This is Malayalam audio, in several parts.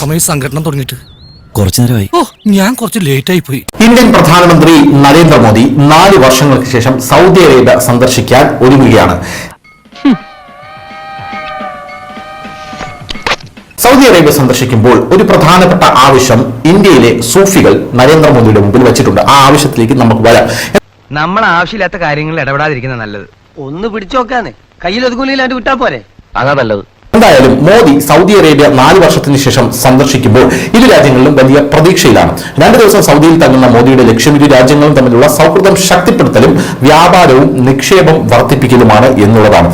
സമയം സംഘടന തുടങ്ങിയിട്ട്. കുറച്ചു നേരമായി ഓ ഞാൻ കുറച്ച് ലേറ്റ് ആയി പോയി. ഇന്ത്യൻ പ്രധാനമന്ത്രി നരേന്ദ്രമോദി നാല് വർഷങ്ങൾക്ക് ശേഷം സൗദി അറേബ്യ സന്ദർശിക്കാൻ ഒരുങ്ങുകയാണ്. സൗദി അറേബ്യ സന്ദർശിക്കുമ്പോൾ ഒരു പ്രധാനപ്പെട്ട ആവശ്യം ഇന്ത്യയിലെ സൂഫികൾ നരേന്ദ്രമോദിയുടെ മുമ്പിൽ വെച്ചിട്ടുണ്ട്. ആ ആവശ്യത്തിലേക്ക് നമുക്ക് വരാം. നമ്മൾ ആവശ്യമില്ലാത്ത കാര്യങ്ങളിൽ ഇടപെടാതിരിക്കുന്ന നല്ലത്. ഒന്ന് പിടിച്ചു നോക്കാന്ന്. കയ്യിൽ ഒതുങ്ങൂലാണ്ട് വിട്ടാ പോരെ. അതാ നല്ലത്. എന്തായാലും മോദി സൗദി അറേബ്യ നാല് വർഷത്തിന് ശേഷം സന്ദർശിക്കുമ്പോൾ ഇരു രാജ്യങ്ങളിലും വലിയ പ്രതീക്ഷയിലാണ് രണ്ടു ദിവസം സൗദിയിൽ തങ്ങുന്ന മോദിയുടെ ലക്ഷ്യം ഇരു രാജ്യങ്ങളും തമ്മിലുള്ള സൗഹൃദം ശക്തിപ്പെടുത്തലും വ്യാപാരവും നിക്ഷേപം വർദ്ധിപ്പിക്കലുമാണ് എന്നുള്ളതാണ്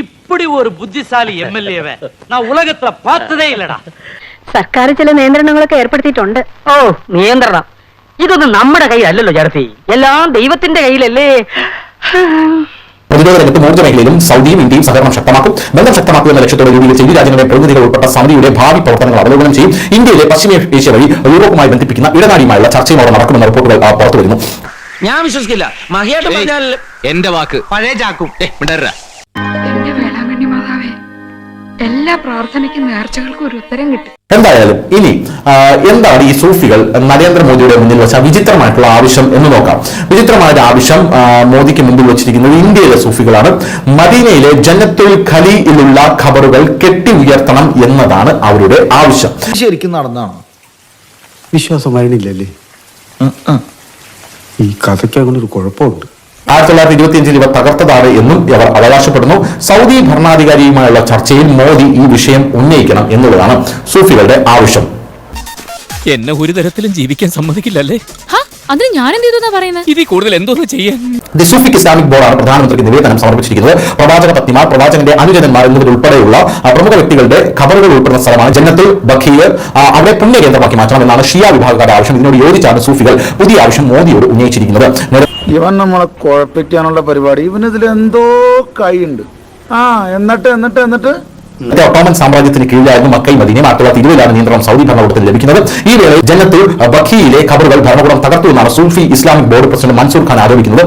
இப்படி ஒரு புத்திசாலி எம்எல்ஏவை நான் உலகத்துல பார்த்ததே இல்லடா സർക്കാർ ചില നിയന്ത്രണങ്ങളൊക്കെ ഏർപ്പെടുത്തിയിട്ടുണ്ട് ഓ നിയന്ത്രണം ഇതൊന്നും നമ്മുടെ കയ്യിലല്ലല്ലോ ചേർത്തി എല്ലാം ദൈവത്തിന്റെ കയ്യിലല്ലേ പ്രതിരോധ രംഗത്തും ഊർജ മേഖലയിലും സൗദിയും ഇന്ത്യയും സഹകരണം ശക്തമാക്കും. ബന്ധം ശക്തമാക്കും എന്ന ലക്ഷ്യത്തോടെ രൂപീകരിച്ച ഇരു രാജ്യങ്ങളുടെ പ്രതിനിധികൾ ഉൾപ്പെട്ട സമിതിയുടെ ഭാവി പ്രവർത്തനങ്ങൾ അവലോകനം ചെയ്യും. ഇന്ത്യയിലെ പശ്ചിമ ഏഷ്യ വഴി യൂറോപ്പുമായി ബന്ധിപ്പിക്കുന്ന ഇടനാടിയുമായുള്ള ചർച്ചയും അവിടെ നടക്കുമെന്ന റിപ്പോർട്ടുകൾ ആ, പുറത്തു വരുന്നു. ഞാൻ വിശ്വസിക്കില്ല. മഹിയായിട്ട് പറഞ്ഞാൽ എന്റെ വാക്ക്. പഴയ ചാക്കും. എല്ലാ പ്രാർത്ഥനയ്ക്കും നേർച്ചകൾക്കും ഒരു ഉത്തരം കിട്ടി. എന്തായാലും ഇനി എന്താണ് ഈ സൂഫികൾ നരേന്ദ്രമോദിയുടെ മുന്നിൽ വെച്ച വിചിത്രമായിട്ടുള്ള ആവശ്യം എന്ന് നോക്കാം. വിചിത്രമായ ആവശ്യം മോദിക്ക് മുമ്പിൽ വെച്ചിരിക്കുന്നത് ഇന്ത്യയിലെ സൂഫികളാണ്. മദീനയിലെ ജന്നത്തുൽ ഖലിയിലുള്ള ഖബറുകൾ കെട്ടി ഉയർത്തണം എന്നതാണ് അവരുടെ ആവശ്യം. ശരിക്കും നടന്നാണോ വിശ്വാസം വരണില്ലല്ലേ? ഈ കഥയ്ക്ക് അങ്ങനെ ഒരു കുഴപ്പമുണ്ട്. ആയിരത്തി തൊള്ളായിരത്തി ഇരുപത്തിയഞ്ചിൽ ഇവ തകർത്തതാണ് എന്നും ഇവർ അവകാശപ്പെടുന്നു. സൗദി ഭരണാധികാരിയുമായുള്ള ചർച്ചയിൽ മോദി ഈ വിഷയം ഉന്നയിക്കണം എന്നുള്ളതാണ് സൂഫികളുടെ ആവശ്യം. എന്നെ ഒരു തരത്തിലും ജീവിക്കാൻ സമ്മതിക്കില്ലല്ലേ? അതിന് ഞാൻ എന്ത് ചെയ്തു പറയുന്നത് ഇതിൽ കൂടുതൽ എന്തോന്ന് ചെയ്യാൻ? ദി സൂഫിക് ഇസ്ലാമിക് ബോർഡാണ് പ്രധാനമന്ത്രിക്ക് നിവേദനം സമർപ്പിച്ചിരിക്കുന്നത്. പ്രവാചക പത്നിമാർ പ്രവാചകന്റെ അനുജന്മാർ എന്നിവരുൾപ്പെടെയുള്ള പ്രമുഖ വ്യക്തികളുടെ ഖബറുകൾ ഉൾപ്പെടുന്ന സ്ഥലമാണ് ജന്നത്തുൽ ബഖീർ ആ, അവിടെ പുണ്യകേന്ദ്രമാക്കി മാറ്റണം എന്നാണ് ഷിയ വിഭാഗക്കാരുടെ ആവശ്യം. ഇതിനോട് യോജിച്ചാണ് സൂഫികൾ പുതിയ ആവശ്യം മോദിയോട് ഉന്നയിച്ചിരിക്കുന്നത്. ഇവൻ നമ്മളെ കുഴപ്പിക്കാനുള്ള പരിപാടി. ഇവൻ ഇവനിതിൽ എന്തോ കൈയുണ്ട്. ആ എന്നിട്ട് എന്നിട്ട് എന്നിട്ട്? ഒട്ടോമൻ സാമ്രാജ്യത്തിന് കീഴിലായിരുന്നു മക്കൈ മദീനയും ആയിരത്തി തൊള്ളായിരത്തി ഇരുപതിലാണ് നിയന്ത്രണം സൗദി ഭരണകൂടത്തിൽ ലഭിക്കുന്നത്. ഈ വേളയിൽ ജന്നത്തുൽ ബഖിയിലെ ഖബറുകൾ ഭരണകൂടം തകർത്തു എന്നാണ് Sufi Islamic Board president Mansoor Khan ആരോപിക്കുന്നത്.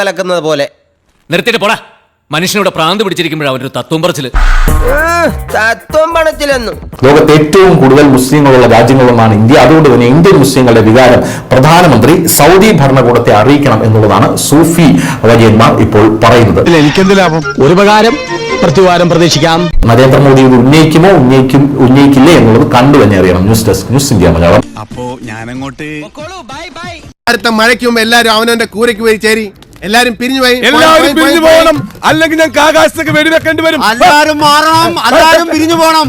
കലക്കുന്നത് പോലെ. നിർത്തിയിട്ട് പോടാ. മനുഷ്യനോട് പ്രാന്ത് പിടിച്ചിരിക്കുമ്പോഴാണ് അവരൊരു തത്വം പറച്ചിൽ തത്വം പണത്തിലെന്നും ലോകത്തെ ഏറ്റവും കൂടുതൽ മുസ്ലിങ്ങളുള്ള രാജ്യങ്ങളിലൊന്നാണ് ഇന്ത്യ. അതുകൊണ്ട് തന്നെ ഇന്ത്യൻ മുസ്ലിങ്ങളുടെ വികാരം പ്രധാനമന്ത്രി സൗദി ഭരണകൂടത്തെ അറിയിക്കണം എന്നുള്ളതാണ് സൂഫി വര്യന്മാർ ഇപ്പോൾ പറയുന്നത്. എനിക്കെന്ത് ലാഭം? ഒരു ഉപകാരം പ്രത്യുവാരം പ്രതീക്ഷിക്കാം. നരേന്ദ്രമോദി ഇത് ഉന്നയിക്കുമോ? ഉന്നയിക്കും ഉന്നയിക്കില്ലേ എന്നുള്ളത് കണ്ടു തന്നെ അറിയണം. News desk news India Malayalam. അപ്പോ ഞാനങ്ങോട്ട് അടുത്ത മഴയ്ക്ക് മുമ്പ് എല്ലാരും അവനവന്റെ കൂരയ്ക്ക് പോയി ചേരി. എല്ലാരും പിരിഞ്ഞു പോയി. എല്ലാവരും പിരിഞ്ഞു പോകണം. അല്ലെങ്കിൽ ഞങ്ങൾക്ക് ആകാശത്തേക്ക് വെടിവെക്കേണ്ടി വരും. എല്ലാരും മാറണം. എല്ലാരും പിരിഞ്ഞു പോകണം.